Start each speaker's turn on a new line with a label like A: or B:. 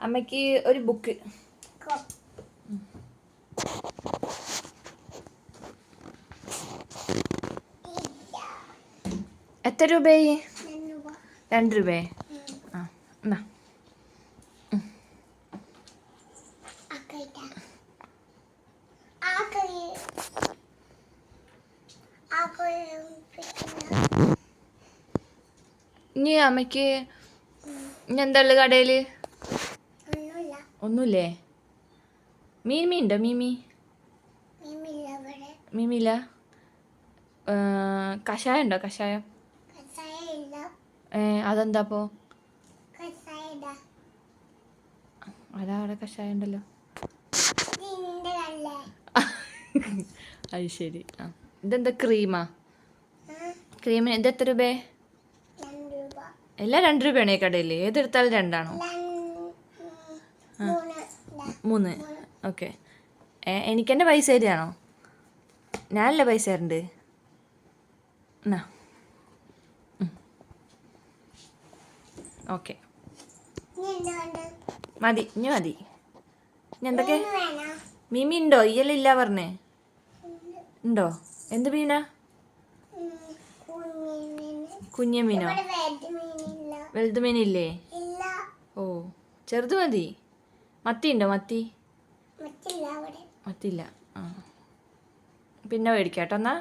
A: അമ്മയ്ക്ക് ഒരു ബുക്ക്. എത്ര രൂപയായി. രണ്ട് രൂപയെ ഇനി അമ്മയ്ക്ക് ഇനി എന്താ ഉള്ളത് കടയിൽ
B: ഒന്നുമില്ല.
A: മീമി ഉണ്ടോ മീമി
B: മീമില്ല
A: കഷായം ഉണ്ടോ കഷായം. ഏ അതെന്താ അപ്പോൾ
B: കസായ ഇടാ.
A: അതാ അവിടെ കഷായം ഉണ്ടല്ലോ. അത് ശരി ആ ഇതെന്താ ക്രീമാ. ക്രീമിന് ഇത് എത്ര രൂപ. എല്ലാം രണ്ട് രൂപയാണ് ഈ കടയിൽ ഏതെടുത്താലും രണ്ടാണോ.
B: മൂന്ന്.
A: ഓക്കെ. എനിക്ക് എന്റെ പൈസ തരികയാണോ? ഞാനല്ലേ പൈസ തരണ്ട്? എന്നാ ഓക്കെ? മതി ഇനി മതി. ഇനി എന്തൊക്കെ? മീമി ഉണ്ടോ ഇയ്യല്ല ഇല്ല പറഞ്ഞേ. ഉണ്ടോ എന്ത് മീനാ. കുഞ്ഞ മീനോ?
B: വലുത് മീനില്ല.
A: ഓ ചെറുത് മതി. മത്തി ഉണ്ടോ മത്തി?
B: മത്തില്ല
A: മത്തിയില്ല. ആ. പിന്നെ മേടിക്കാം കേട്ടോ എന്നാ?